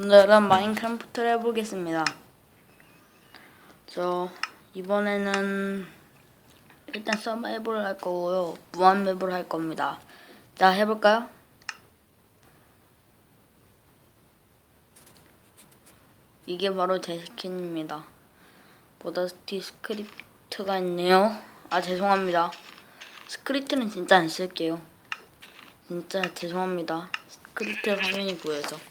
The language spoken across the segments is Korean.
오늘은 마인크래프트를 해보겠습니다. 저 이번에는 일단 서바이벌을 할 거고요. 무한 맵을 할 겁니다. 자 해볼까요? 이게 바로 제 스킨입니다. 보다스티 스크립트가 있네요. 아 죄송합니다. 스크립트는 진짜 안 쓸게요. 진짜 죄송합니다. 스크립트 화면이 보여서.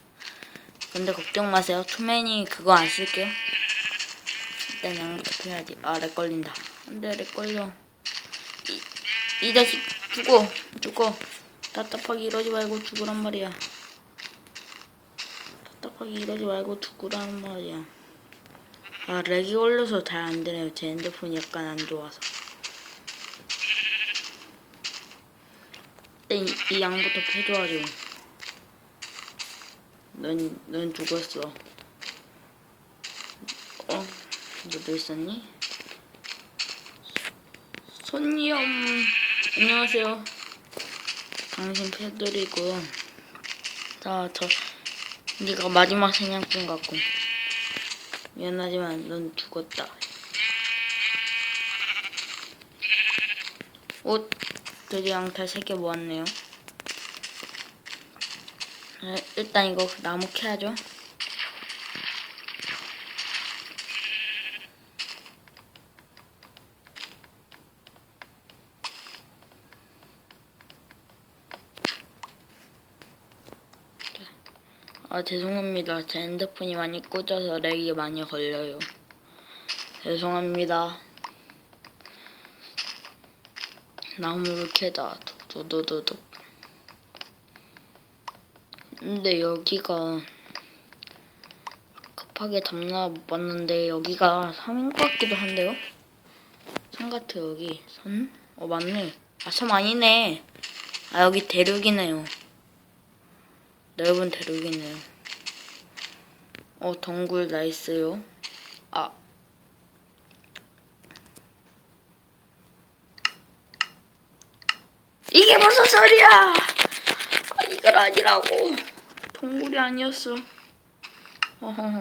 근데 걱정 마세요. 투맨이 그거 안 쓸게요. 일단 양부터 패야지. 아, 렉 걸린다. 안 돼, 렉 걸려. 이, 이 자식 죽어. 죽어. 답답하게 이러지 말고 죽으란 말이야. 답답하게 이러지 말고 죽으란 말이야. 아, 렉이 걸려서 잘 안 되네요. 제 핸드폰이 약간 안 좋아서. 일단 이, 이 양부터 패줘야죠. 넌, 넌 죽었어. 어? 너도 있었니? 손님, 안녕하세요. 당신 패드리고. 자, 저, 네가 마지막 사냥꾼 같군. 미안하지만 넌 죽었다. 옷, 드디어 양탈 3개 모았네요. 아, 일단 이거 나무 캐야죠. 아 죄송합니다. 제 핸드폰이 많이 꽂아서 렉이 많이 걸려요. 죄송합니다. 나무를 캐다 도도도도. 근데 여기가 급하게 담나 못 봤는데 여기가 섬인 것 같기도 한데요? 섬 같아 여기. 섬? 어 맞네. 아섬 아니네. 아 여기 대륙이네요. 넓은 대륙이네요. 어 덩굴 나이스요. 아. 이게 무슨 소리야 아, 이건 아니라고. 동굴이 아니었어. 어허허.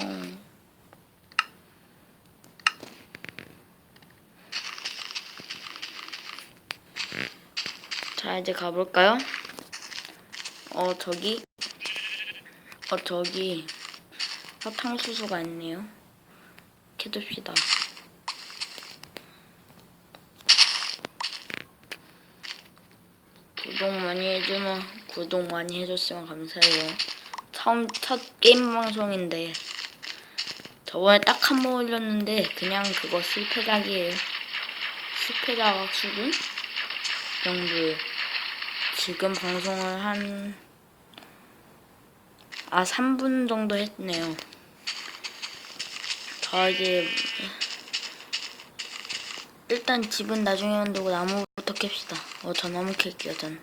자, 이제 가볼까요? 어, 저기. 어, 저기. 사탕수수가 있네요. 캐둡시다. 구독 많이 해주면 구독 많이 해줬으면 감사해요. 처음 첫 게임 방송인데 저번에 딱 한 번 올렸는데 그냥 그거 실패작이에요. 실패작 수준 정도예요. 지금 방송을 한 아, 3분 정도 했네요. 저 이제 일단 집은 나중에 만들고 나무부터 캡시다. 어, 저 나무 캘게요, 전.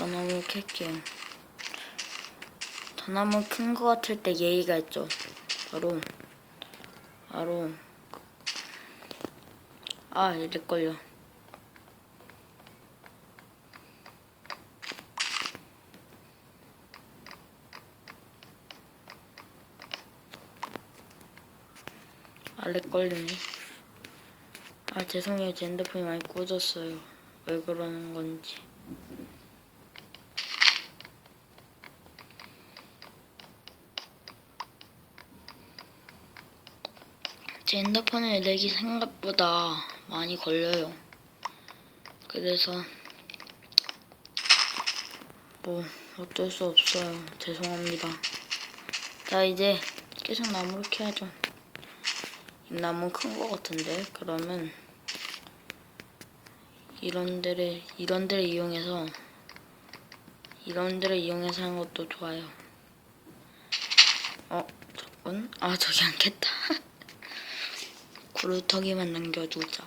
저 나무 캘게요. 저 나무 큰거 같을 때 예의가 있죠. 바로, 바로, 아, 이럴걸요. 아, 렉 걸리네. 아 죄송해요 제 핸드폰이 많이 꽂았어요 왜 그러는 건지 제 핸드폰에 렉이 생각보다 많이 걸려요. 그래서 뭐 어쩔 수 없어요. 죄송합니다. 자 이제 계속 나무를 캐야죠. 이 나무 큰 거 같은데 그러면 이런 데를 이런 데를 이용해서 이런 데를 이용해서 하는 것도 좋아요. 어 저건? 아 저기 않겠다. 구루터기만 남겨두자.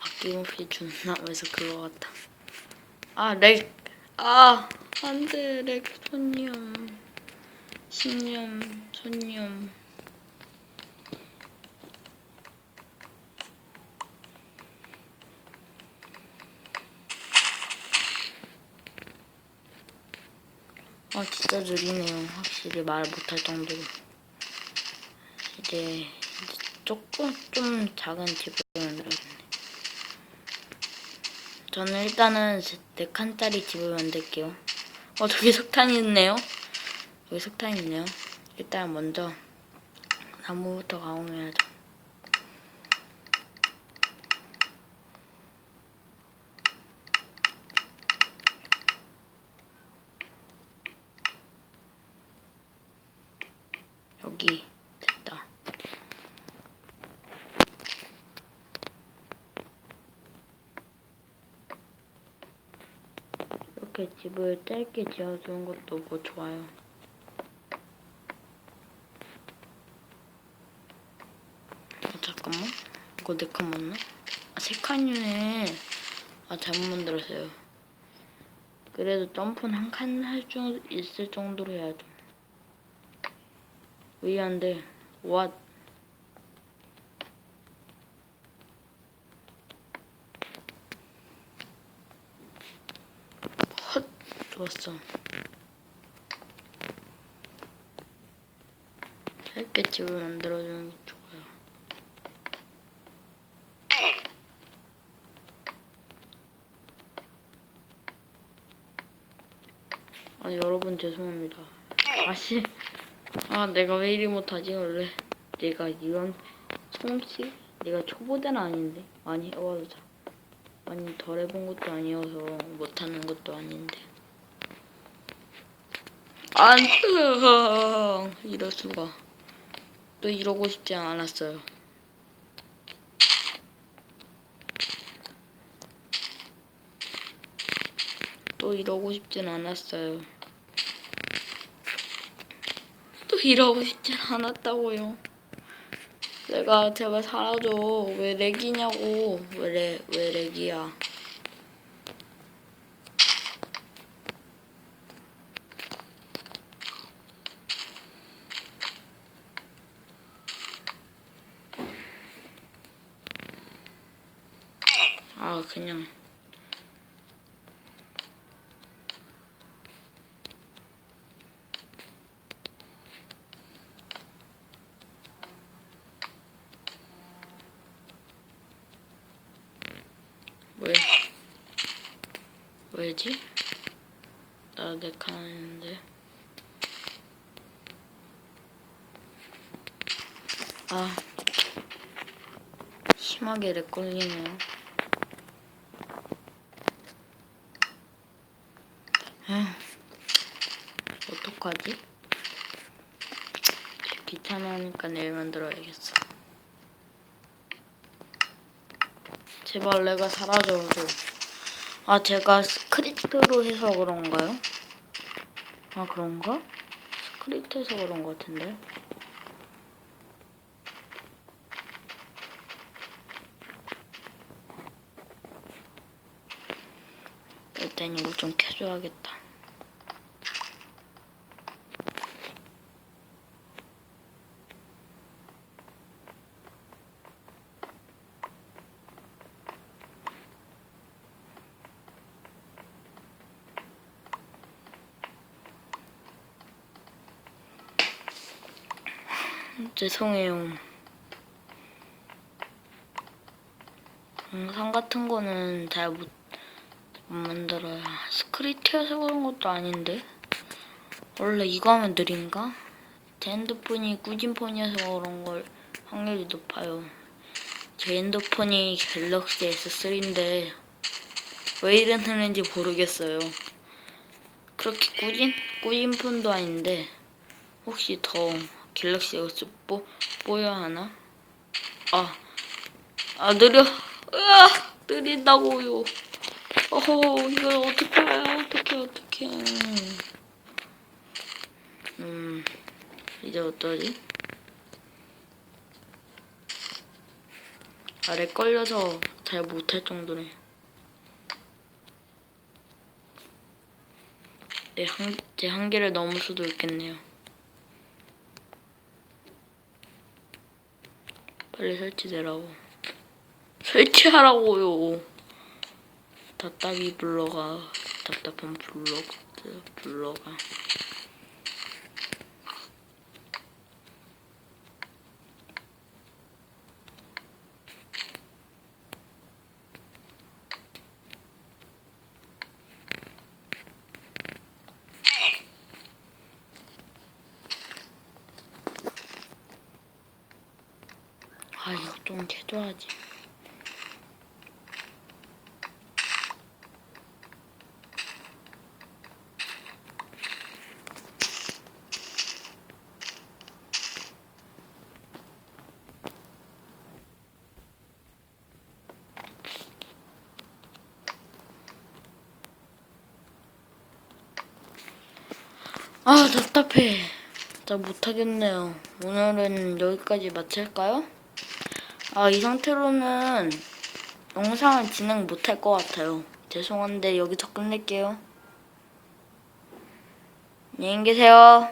아낌없이 존나 왜서 그거 같다. 아 렉. 아 안 돼 렉 손님. 신념 손님. 아 진짜 느리네요. 확실히 말 못할 정도로. 이제, 조금 좀 작은 집을 만들어야겠네. 저는 일단은 네 칸짜리 집을 만들게요. 어 저기 석탄이 있네요. 여기 석탄이 있네요. 일단 먼저 나무부터 가공해야죠. 여기 됐다. 이렇게 집을 짧게 지어주는 것도 뭐 좋아요. 어, 잠깐만. 이거 네 칸 맞나? 아, 세 칸이네. 아, 잘못 만들었어요. 그래도 점프는 한 칸 할 수 있을 정도로 해야죠. 의아한데, 왓. 헛. 좋았어. 짧게 집을 만들어주는 게 좋아요. 아 여러분 죄송합니다. 아씨, 아 내가 왜 이리 못하지? 원래 내가 이런 솜씨 내가 초보대는 아닌데. 많이 해봐도 잘 많이 덜 해본 것도 아니어서 못하는 것도 아닌데. 안 이럴 수가. 또 이러고 싶지 않았어요. 또 이러고 싶진 않았어요. 또 이러고 싶진 않았다고요. 내가 제발 사라져. 왜 렉이냐고. 왜, 렉, 왜 렉이야. 아, 그냥. 왜? 왜지? 나내칸 했는데. 아. 심하게 렉 걸리네요. 에휴. 어떡하지? 귀찮으니까 내일 만들어야겠어. 제발 내가 사라져줘. 아, 제가 스크립트로 해서 그런가요? 아, 그런가? 스크립트에서 그런 것 같은데. 일단 이거 좀 켜줘야겠다. 죄송해요. 영상 같은 거는 잘못못 만들어요. 스크립트여서 그런 것도 아닌데. 원래 이거 하면 느린가? 제 핸드폰이 꾸준폰이어서 그런 걸 확률이 높아요. 제 핸드폰이 갤럭시 S3인데 왜 이러는지 모르겠어요. 그렇게 꾸진 꾸준폰도 아닌데 혹시 더 갤럭시 S 뽀 뽀야 하나? 아, 아 느려. 으아, 느린다고요. 어허, 이걸 어떻게 해요? 어떻게 어떻게? 음, 이제 어떠지? 아래 걸려서 잘 못할 정도네. 내 한, 제 한계를 넘을 수도 있겠네요. 빨리 설치되라고. 설치하라고요. 답답이 불러가. 답답한 블로그 블로 아 이거 좀 해줘야지. 아 답답해. 진짜 못하겠네요. 오늘은 여기까지 마칠까요? 아 이 상태로는 영상을 진행 못할 것 같아요. 죄송한데 여기서 끝낼게요. 안녕히 계세요